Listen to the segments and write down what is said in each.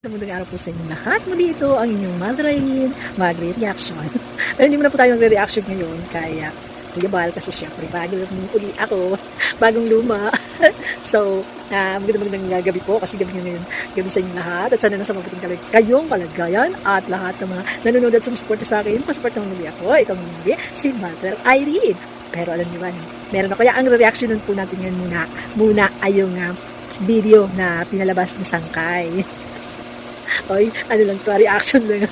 Magandang araw po sa inyo lahat. Muli ito ang inyong Mother Eileen, magre-reaction. Pero hindi mo na po tayo magre-reaction ngayon, kaya Kuya Bal, kasi syempre bago lang uli ako, bagong luma. so, uh, magandang magandang gabi po kasi gabi ngayon, gabi sa inyo lahat. At sana nasa mabuting kalag kayong kalagayan at lahat ng mga nanonood at sumusuporta sa akin. Pasupport naman muli ako, ikaw muli, si Mother Irene. Pero alam niyo ba, meron ako. Kaya ang reaction po natin ngayon muna, muna ay yung ah, video na pinalabas ni Sangkay. Oy, ano lang to, reaction lang.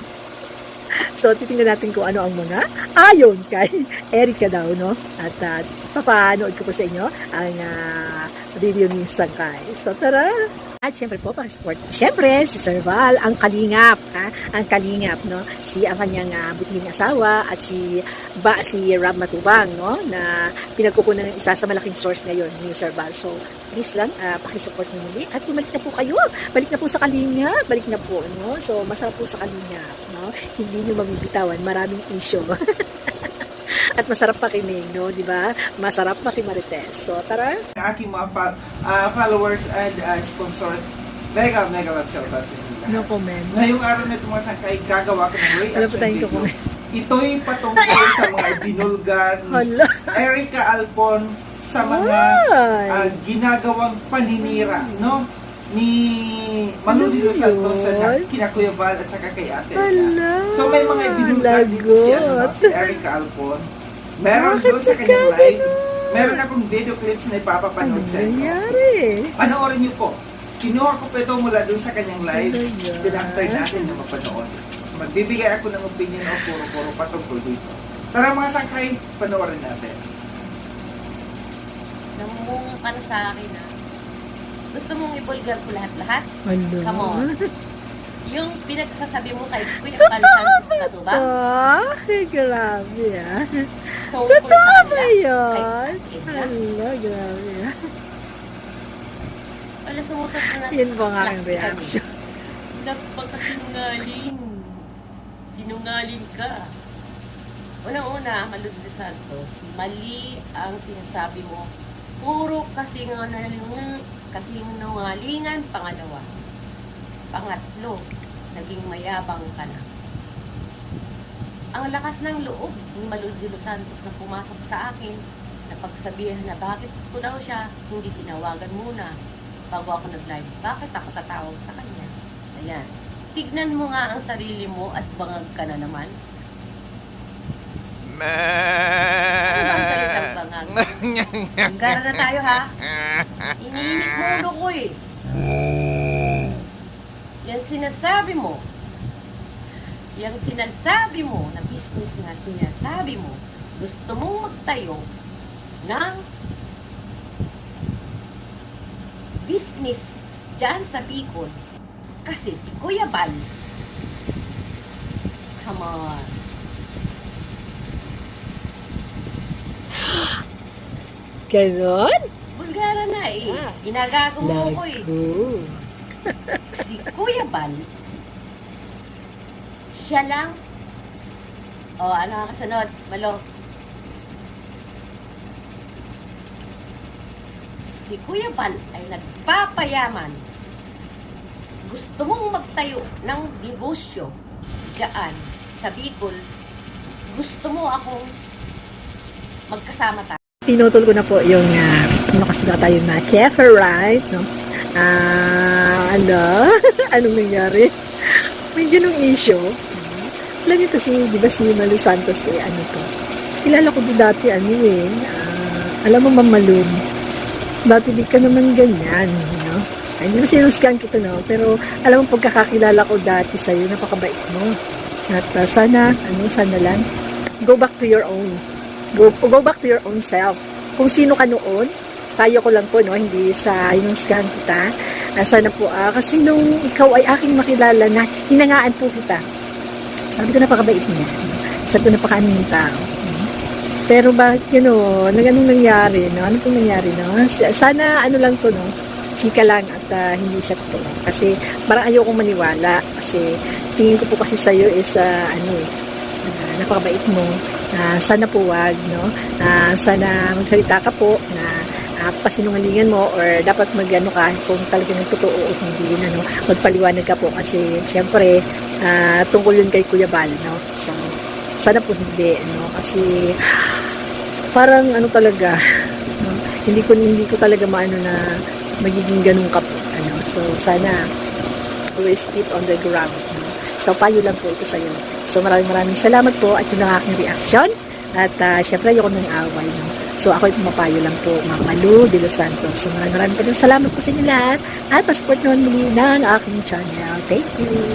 So, titingnan natin kung ano ang mga ayon kay Erika daw, no? At uh, papanood ko po sa inyo ang ah, video ni Sangkay. So, tara! At syempre po, para-support. Syempre, si Sir Val, ang kalingap, ha? Ang kalingap, no? Si ang kanyang uh, butihing asawa at si ba si Rob Matubang, no? Na pinagkukunan ng isa sa malaking source ngayon ni Sir Val. So, please lang, uh, pakisupport niyo muli. At bumalik na po kayo. Balik na po sa kalingap. Balik na po, no? So, masarap po sa kalingap, no? Hindi niyo mabibitawan. Maraming issue. At masarap pakinig, no? Di ba? Masarap makimarites. So, tara! Aking mga fol- ah, followers and ah, sponsors, mega, mega love shoutouts sa inyo lahat. No comment. Ngayong araw na ito mga sangkay, gagawa ko ng reaction Wala pa tayong video. comment. Ito'y patungkol sa mga binulgan Hala! Erica Alpon sa mga Ay! ah, ginagawang paninira, no? Ni Manu Di Los Santos sa Ano yun? kina Kuya Val at saka kay Ate Hala! Ella. So may mga ibinulgan dito si, ano, no, Lagot. si Erica Alpon. Meron Bakit doon sa kanyang live. Meron akong video clips na Ano ipapapanood sa inyo. nangyari? Panoorin niyo po. Kinuha ko po ito mula doon sa kanyang live. Ano yan? Pinafter natin na mapanood. Magbibigay ako ng opinion o puro-puro patungkol dito. Tara mga sangkay, panoorin natin. Namunga ka na sa akin, ha? Gusto mong ibulgar ko lahat-lahat? Hala! Come on. Yung pinagsasabi mo kay Kuya Alcantis na to ba? Ah, grabe ah. Totoo ba yun? Hala, grabe. Wala sumusot na natin Yan sa po ang reaction. Napakasinungaling. Sinungaling ka. Unang-una, Maludi Santos, mali ang sinasabi mo. Puro kasi nga kasi nungalingan, pangalawa. Pangatlo, naging mayabang ka na. Ang lakas ng loob ni Maludi Los Santos na pumasok sa akin na pagsabihan na bakit ko daw siya hindi tinawagan muna bago ako nag-live. Bakit ako tatawag sa kanya? Ayan. Tignan mo nga ang sarili mo at bangag ka na naman. Ano ba ang salitang bangag? Gara na tayo ha. Iniinit mo ulo ko eh. Yan sinasabi mo. Yang sinasabi mo na business na sinasabi mo, gusto mong magtayo ng business dyan sa Bicol kasi si Kuya Bal. Come on. Ganon? Bulgara na eh. Ah. inagago mo ko eh. Si Kuya Bal siya lang. O ano ang kasunod? Malo. Si Kuya Bal ay nagpapayaman. Gusto mong magtayo ng negosyo diyan sa Bicol. Gusto mo akong magkasama tayo. Pinutol ko na po yung uh, kasi nga tayo na cafe right no? Ah ano? Anong nangyari? May ganung issue alam niyo kasi di ba si Malu Santos eh ano to kilala ko din dati ano eh ah, alam mo mamalun dati di ka naman ganyan no ay hindi sinuskan kita no pero alam mo pagkakakilala ko dati sa'yo napakabait mo at ah, sana ano sana lang go back to your own go, go back to your own self. Kung sino ka noon, tayo ko lang po, no, hindi sa inusgahan kita. Ah, sana po, ah, kasi nung ikaw ay aking makilala na hinangaan po kita. Sabi ko napakabait niya. Sabi ko napakaaming tao. Pero bakit gano'n? Nang anong nangyari, no? Ano pong nangyari, no? Sana ano lang to, no? Chika lang at ah, hindi siya totoo. Kasi parang ayokong maniwala. Kasi tingin ko po kasi sa'yo is, ah, ano eh, ah, napakabait mo. Ah, sana po wag, no? Ah, sana magsalita ka po na ah, pasinungalingan mo or dapat magano ka kung talagang totoo o hindi yun ano magpaliwanag ka po kasi syempre ah, tungkol yun kay Kuya Bal no? So sana po hindi no? Kasi parang ano talaga no? hindi ko hindi ko talaga maano na magiging ganun ka ano? So sana always keep on the ground no? so payo lang po ito sa iyo so maraming maraming salamat po at yun ang aking reaction at uh, syempre ayoko nang away no? so ako ay pumapayo lang po Ma'am Malu de Los Santos. So maraming maraming salamat po sa inyo lahat. At pa-support naman muli ng aking channel. Thank you